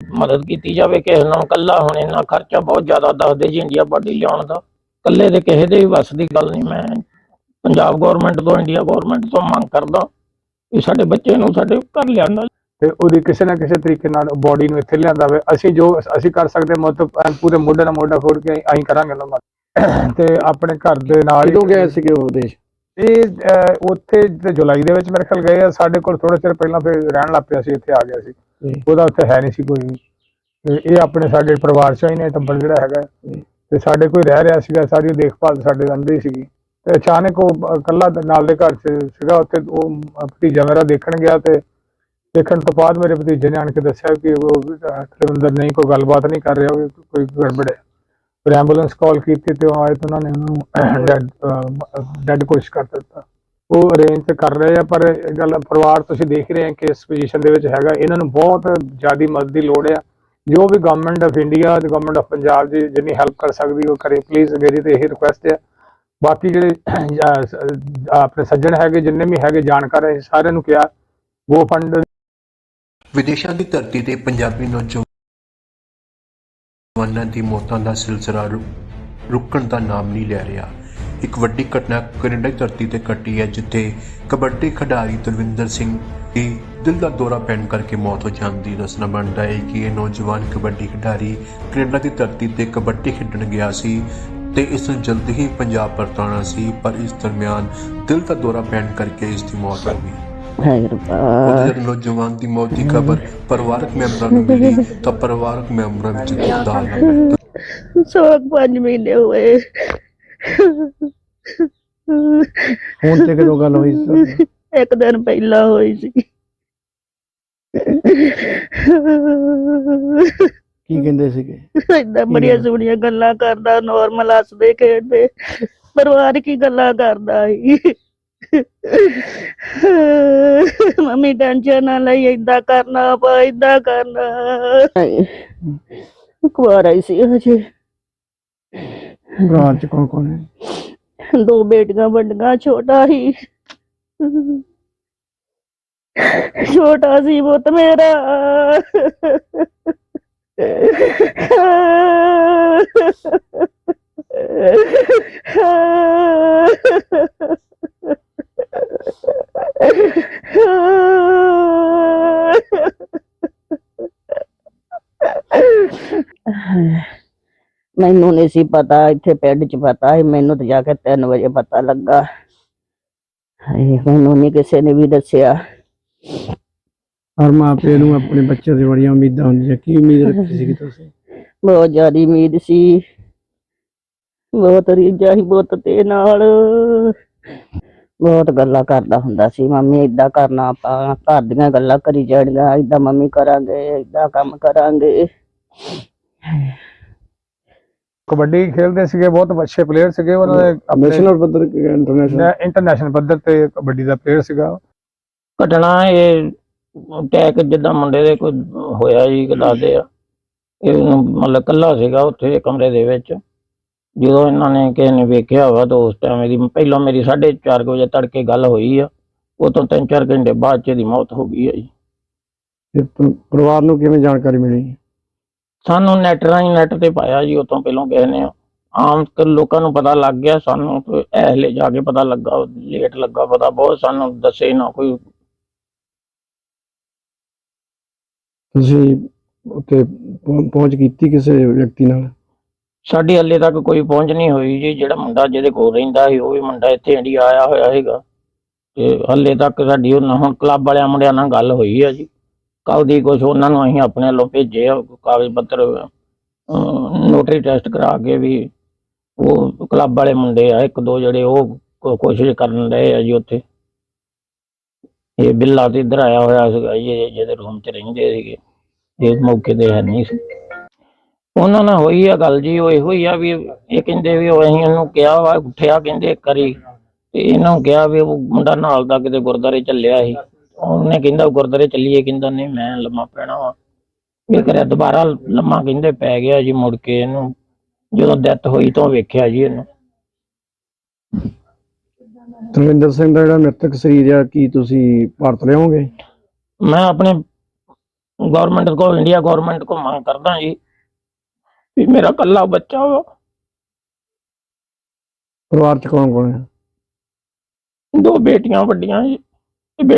ਮਦਦ ਕੀਤੀ ਜਾਵੇ ਕਿਸੇ ਨਾਲ ਕੱਲਾ ਹੁਣ ਇੰਨਾ ਖਰਚਾ ਬਹੁਤ ਜ਼ਿਆਦਾ ਦੱਸਦੇ ਜੀ ਇੰਡੀਆ ਬਾਡੀ ਲਿਆਉਣ ਦਾ। ਕੱਲੇ ਦੇ ਕਿਸੇ ਦੇ ਵੀ ਵੱਸ ਦੀ ਗੱਲ ਨਹੀਂ ਮੈਂ ਪੰਜਾਬ ਗਵਰਨਮੈਂਟ ਤੋਂ ਇੰਡੀਆ ਗਵਰਨਮੈਂਟ ਤੋਂ ਮੰਗ ਕਰਦਾ ਕਿ ਸਾਡੇ ਬੱਚੇ ਨੂੰ ਸਾਡੇ ਘਰ ਲਿਆਂਦਾ ਤੇ ਉਹਦੀ ਕਿਸੇ ਨਾ ਕਿਸੇ ਤਰੀਕੇ ਨਾਲ ਬੋਡੀ ਨੂੰ ਇੱਥੇ ਲਿਆਂਦਾ ਵੇ ਅਸੀਂ ਜੋ ਅਸੀਂ ਕਰ ਸਕਦੇ ਮਤਲਬ ਪੂਰੇ ਮੋਢੇ ਨਾਲ ਮੋਢਾ ਖੋਲ ਕੇ ਅਸੀਂ ਕਰਾਂਗੇ ਨਾਲ। ਤੇ ਆਪਣੇ ਘਰ ਦੇ ਨਾਲ ਹੀ ਕਦੋਂ ਗਏ ਸੀਗੇ ਉਹ ਦੇਸ਼? ਇਹ ਅਹ, ਉੱਥੇ ਤੇ ਜੁਲਾਈ ਦੇ ਵਿੱਚ ਮੇਰੇ ਖਿਆਲ ਗਏ ਆ ਸਾਡੇ ਕੋਲ ਥੋੜੇ ਚਿਰ ਪਹਿਲਾਂ ਫਿਰ ਰਹਿਣ ਲੱਗ ਪਿਆ ਸੀ ਇੱਥੇ ਆ ਗਿਆ ਸੀ। ਉਹਦਾ ਉੱਥੇ ਹੈ ਨਹੀਂ ਸੀ ਕੋਈ। ਤੇ ਇਹ ਆਪਣੇ ਸਾਡੇ ਪਰਿਵਾਰ ਚੋਂ ਹੀ ਨੇ ਟੱਬਰ ਜਿਹੜਾ ਹੈਗਾ। ਤੇ ਸਾਡੇ ਕੋਈ ਰਹਿ ਰਿਹਾ ਸੀਗਾ ਸਾਰੀ ਦੇਖਭਾਲ ਸਾਡੇ ਅੰਦਰ ਹੀ ਸੀਗੀ। ਤੇ ਅਚਾਨਕ ਉਹ ਇਕੱਲਾ ਨਾਲ ਦੇ ਘਰ 'ਚ ਸੀਗਾ ਉੱਥੇ ਉਹ ਭਤੀਜਾ ਮੇਰਾ ਦੇਖਣ ਗਿਆ ਤੇ ਦੇਖਣ ਤੋਂ ਬਾਅਦ ਮੇਰੇ ਭਤੀਜੇ ਨੇ ਆਣ ਕੇ ਦੱਸਿਆ ਕਿ ਉਹ ਤਲਵਿੰਦਰ ਨਹੀਂ ਕੋਈ ਗੱਲਬਾਤ ਨਹੀਂ ਕਰ ਰਿਹਾ ਕੋਈ ਗੜਬੜ ਹੈ। ਫਿਰ ਐਂਬੂਲੈਂਸ ਕਾਲ ਕੀਤੀ ਤੇ ਉਹ ਆਏ ਤੇ ਉਹਨਾਂ ਨੇ ਉਹਨੂੰ ਡੈਡ ਡੈਡ ਕੋਸ਼ਿਸ਼ ਕਰ ਦਿੱਤਾ। ਉਹ ਅਰੇਂਜ ਤੇ ਕਰ ਰਹੇ ਆ, ਪਰ ਇਹ ਗੱਲ ਪਰਿਵਾਰ ਤੁਸੀਂ ਦੇਖ ਰਹੇ ਆ ਕਿ ਇਸ ਪੋਜੀਸ਼ਨ ਦੇ ਵਿੱਚ ਹੈਗਾ। ਇਹਨਾਂ ਨੂੰ ਬਹੁਤ ਜ਼ਿਆਦੀ ਮਦਦ ਦੀ ਲੋੜ ਆ। ਜੋ ਵੀ ਗਵਰਨਮੈਂਟ ਆਫ ਇੰਡੀਆ ਤੇ ਗਵਰਨਮੈਂਟ ਆਫ ਪੰਜਾਬ ਦੀ ਜਿੰਨੀ ਹੈਲਪ ਕਰ ਸਕਦੀ, ਉਹ ਕਰੇ। ਪਲੀਜ਼ ਮੇਰੀ ਤੇ ਇਹ ਰਿਕੁਐਸਟ ਹੈ ਬਾਕੀ ਜਿਹੜੇ ਆਪਣੇ ਸੱਜਣ ਹੈਗੇ, ਜਿੰਨੇ ਵੀ ਹੈਗੇ ਜਾਣਕਾਰ ਹੈ ਸਾਰਿਆਂ ਨੂੰ ਕਿਹਾ ਉਹ ਫੰਡ ਵਿਦੇਸ਼ਾਂ ਦੀ ਧਰਤੀ ਤੇ ਪੰਜਾਬੀ ਨੌਜਵਾਨਾਂ ਦੀ ਮੌਤਾਂ ਦਾ ਸਿਲਸਿਲਾ ਰੁਕਣ ਦਾ ਨਾਮ ਨਹੀਂ ਲੈ ਰਿਹਾ। ਇੱਕ ਵੱਡੀ ਘਟਨਾ ਕੈਨੇਡਾ ਦੀ ਧਰਤੀ ਤੇ ਘਟੀ ਹੈ, ਜਿੱਥੇ ਕਬੱਡੀ ਖਿਡਾਰੀ ਦਲਵਿੰਦਰ ਸਿੰਘ ਦੀ ਦਿਲ ਦਾ ਦੌਰਾ ਪੈਣ ਕਰਕੇ ਮੌਤ ਹੋ ਜਾਂਦੀ। ਦੱਸਣਾ ਬਣਦਾ ਹੈ ਕਿ ਇਹ ਨੌਜਵਾਨ ਕਬੱਡੀ ਖਿਡਾਰੀ ਕੈਨੇਡਾ ਦੀ ਧਰਤੀ ਤੇ ਕਬੱਡੀ ਖੇਡਣ ਗਿਆ ਸੀ ਤੇ ਇਸ ਨੂੰ ਜਲਦੀ ਹੀ ਪੰਜਾਬ ਪਰਤਾਉਣਾ ਸੀ, ਪਰ ਇਸ ਦਰਮਿਆਨ ਦਿਲ ਦਾ ਦੌਰਾ ਪੈਣ ਕਰਕੇ ਇਸ ਦੀ ਮੌਤ ਹੋ ਗਈ। ਜਦ ਨੌਜਵਾਨ ਦੀ ਮੌਤ ਦੀ ਖਬਰ ਪਰਿਵਾਰਕ ਮੈਂਬਰਾਂ ਨੂੰ ਮਿਲੀ ਤਾਂ ਪਰਿਵਾਰਕ ਮੈਂਬਰਾਂ ਵਿੱਚ ਦੁੱਖ ਦਾ ਆਲਮ ਹੈ ਸੋਗ ਪੰਜ ਮਹੀਨੇ ਹੋਏ। ਫੋਨ ਤੇ ਕਦੋਂ ਗੱਲ ਹੋਈ ਸੀ? ਇੱਕ ਦਿਨ ਪਹਿਲਾਂ ਹੋਈ ਸੀ। ਕੀ ਕਹਿੰਦੇ ਸੀਗੇ? ਏਦਾਂ ਬੜੀਆਂ ਗੱਲ? ਸੋਹਣੀਆਂ ਗੱਲਾਂ ਕਰਦਾ ਨਾਰਮਲ ਹੱਸਦੇ ਖੇਡਦੇ। ਪਰਿਵਾਰ ਕੀ ਗੱਲਾਂ ਕਰਦਾ ਸੀ। ਮੰਮੀ ਟੈਨਸ਼ਨ ਨਾ ਲਈ ਏਦਾਂ ਕਰਨਾ ਪਾ ਏਦਾਂ ਕਰਨਾ। ਕੁਆਰਾ ਹੀ ਸੀ ਹਜੇ। ਭਰਾ ਚ ਕੌਣ ਕੌਣ ਹੈ? ਦੋ ਬੇਟੀਆਂ ਵੱਡੀਆਂ ਛੋਟਾ ਹੀ। ਛੋਟਾ ਸੀ ਪੁੱਤ ਮੇਰਾ। ਮੈਨੂੰ ਨਹੀਂ ਸੀ ਪਤਾ ਇੱਥੇ ਪਿੰਡ 'ਚ ਪਤਾ ਸੀ ਮੈਨੂੰ ਤਾਂ ਜਾ ਕੇ 3 ਵਜੇ ਪਤਾ ਲੱਗਾ। ਹਾਏ ਮੈਨੂੰ ਨਹੀਂ ਕਿਸੇ ਨੇ ਵੀ ਦੱਸਿਆ। ਹਰ ਮਾਂ ਪਿਓ ਨੂੰ ਆਪਣੇ ਬੱਚੇ ਦੇ ਬੜੀਆਂ ਉਮੀਦਾਂ ਹੁੰਦੀਆਂ। ਕੀ ਉਮੀਦ ਰੱਖੀ ਸੀਗੀ ਤੁਸੀਂ? ਬਹੁਤ ਜ਼ਿਆਦਾ ਉਮੀਦ ਸੀ। ਬਹੁਤ ਰੀਝਾਂ ਸੀ ਪੁੱਤ ਤੇ ਨਾਲ। ਬਹੁਤ ਗੱਲਾਂ ਕਰਦਾ ਹੁੰਦਾ ਸੀ ਮੰਮੀ ਏਦਾਂ ਕਰਨਾ ਆਪਾਂ। ਘਰ ਦੀਆਂ ਗੱਲਾਂ ਕਰੀ ਜਾਣੀਆਂ ਏਦਾਂ ਮੰਮੀ ਕਰਾਂਗੇ ਏਦਾਂ ਕੰਮ ਕਰਾਂਗੇ। ਕਬੱਡੀ ਖੇਡਦੇ ਸੀਗੇ ਬਹੁਤ ਅੱਛੇ ਪਲੇਅਰ ਸੀਗੇ ਉਹਨਾਂ ਦੇ ਨੈਸ਼ਨਲ ਪੱਧਰ ਇੰਟਰਨੈਸ਼ਨਲ ਇੰਟਰਨੈਸ਼ਨਲ ਪੱਧਰ ਤੇ ਕਬੱਡੀ ਦਾ ਪਲੇਅਰ ਸੀਗਾ ਘਟਨਾ ਇਹ ਅਟੈਕ ਜਿੱਦਾਂ ਮੁੰਡੇ ਦੇ ਕੋਈ ਹੋਇਆ ਜੀ ਦੱਸਦੇ ਆ ਇਹ ਮਤਲਬ ਕੱਲਾ ਸੀਗਾ ਉੱਥੇ ਕਮਰੇ ਦੇ ਵਿੱਚ। ਜਦੋਂ ਇਹਨਾਂ ਨੇ ਕਿਸੇ ਨੇ ਵੇਖਿਆ ਵਾ ਤਾਂ ਉਸ ਟਾਈਮ ਇਹਦੀ ਪਹਿਲਾਂ ਮੇਰੀ 4:30 ਵਜੇ ਤੜਕੇ ਗੱਲ ਹੋਈ ਆ। ਉਹ ਤੋਂ 3-4 ਘੰਟੇ ਬਾਅਦ ਚ ਇਹਦੀ ਮੌਤ ਹੋ ਗਈ ਆ ਜੀ। ਪਰਿਵਾਰ ਨੂੰ ਕਿਵੇਂ ਜਾਣਕਾਰੀ ਮਿਲੀ? ਸਾਨੂੰ ਨੈਟ ਰਾਹੀਂ ਨੈਟ ਤੇ ਪਾਇਆ ਜੀ ਉਹ ਤੋਂ ਪਹਿਲਾਂ ਕਿਸੇ ਨੇ ਆਮ ਲੋਕਾਂ ਨੂੰ ਪਤਾ ਲੱਗ ਗਿਆ ਸਾਨੂੰ ਐਹਲੇ ਜਾ ਕੇ ਪਤਾ ਲੱਗਾ ਲੇਟ ਲੱਗਾ ਪਤਾ ਬਹੁਤ ਸਾਨੂੰ ਦੱਸੇ ਨਾ ਕੋਈ। ਤੁਸੀਂ ਪਹੁੰ- ਪਹੁੰਚ ਕੀਤੀ ਕਿਸੇ ਵਿਅਕਤੀ ਨਾਲ? ਸਾਡੀ ਹੱਲੇ ਤੱਕ ਕੋਈ ਪਹੁੰਚ ਨਹੀਂ ਹੋਈ ਜੀ ਜਿਹੜਾ ਮੁੰਡਾ ਜਿਹਦੇ ਕੋਲ ਰਹਿੰਦਾ ਸੀ ਉਹ ਵੀ ਮੁੰਡਾ ਇੱਥੇ ਇੰਡੀਆ ਆਇਆ ਹੋਇਆ ਹੈਗਾ ਤੇ ਹੱਲੇ ਤੱਕ ਸਾਡੀ ਉਹਨਾਂ ਹੁਣ ਕਲੱਬ ਵਾਲਿਆਂ ਮੁੰਡਿਆਂ ਨਾਲ ਗੱਲ ਹੋਈ ਹੈ ਜੀ। ਕੱਲ ਦੀ ਕੁਛ ਉਹਨਾਂ ਨੂੰ ਅਸੀਂ ਆਪਣੇ ਵੱਲੋਂ ਭੇਜੇ ਆ, ਕਾਗਜ਼ ਪੱਤਰ ਨੋਟਰੀ ਟੈਸਟ ਕਰਾ ਕੇ ਵੀ ਉਹ ਕਲੱਬ ਵਾਲੇ ਮੁੰਡੇ ਆ, ਇੱਕ ਦੋ ਜਿਹੜੇ ਉਹ ਕੋ- ਕੋਸ਼ਿਸ਼ ਕਰਨ ਰਹੇ ਆ ਜੀ ਉੱਥੇ। ਇਹ ਬਿੱਲਾ ਤੇ ਇੱਧਰ ਆਇਆ ਹੋਇਆ ਸੀਗਾ ਜੀ, ਇਹ ਜਿਹਦੇ ਰੂਮ 'ਚ ਰਹਿੰਦੇ ਸੀਗੇ। ਇਹ ਮੌਕੇ ਤੇ ਹੈ ਨਹੀਂ ਸੀ। ਉਹਨਾਂ ਨਾਲ ਹੋਈ ਆ ਗੱਲ ਜੀ, ਉਹ ਇਹੋ ਹੀ ਆ ਵੀ ਇਹ ਕਹਿੰਦੇ ਵੀ ਉਹ ਅਸੀਂ ਇਹਨੂੰ ਕਿਹਾ ਵਾ, ਉੱਠਿਆ ਕਹਿੰਦੇ ਕਰੀ ਤੇ ਇਹਨਾਂ ਨੂੰ ਕਿਹਾ ਵੀ ਉਹ ਮੁੰਡਾ ਨਾਲ ਦਾ ਕਿਤੇ ਗੁਰਦਾਰੇ ਚੱਲਿਆ ਸੀ। ਉਹਨੇ ਕਹਿੰਦਾ ਗੁਰਦਾਰੇ ਚੱਲੀਏ ਕਹਿੰਦਾ ਨਹੀਂ ਮੈਂ ਲੰਮਾ ਪੈਣਾ ਵਾ। ਇਹ ਕਰਿਆ ਦੁਬਾਰਾ ਲੰਮਾ ਕਹਿੰਦੇ ਪੈ ਗਿਆ ਜੀ ਮੁੜ ਕੇ ਇਹਨੂੰ ਜਦੋਂ ਡੈਥ ਹੋਈ ਤਾਂ ਵੇਖਿਆ ਜੀ ਇਹਨੂੰ। ਤਰਵਿੰਦਰ ਸਿੰਘ ਦਾ ਜਿਹੜਾ ਮ੍ਰਿਤਕ ਸਰੀਰ ਆ ਕੀ ਤੁਸੀਂ ਭਾਰਤ ਲਿਆਓਗੇ? ਮੈਂ ਆਪਣੇ ਗਵਰਨਮੈਂਟ ਕੋ ਇੰਡੀਆ ਗਵਰਨਮੈਂਟ ਕੋ ਮੰਗ ਕਰਦਾ ਜੀ ਵੀ ਮੇਰਾ ਕੱਲਾ ਬੱਚਾ ਵਾ ਪਰਿਵਾਰ ਚ ਕੌਣ ਕੌਣ ਹੈ ਦੋ ਬੇਟੀਆਂ ਵੱਡੀਆਂ ਜੀ।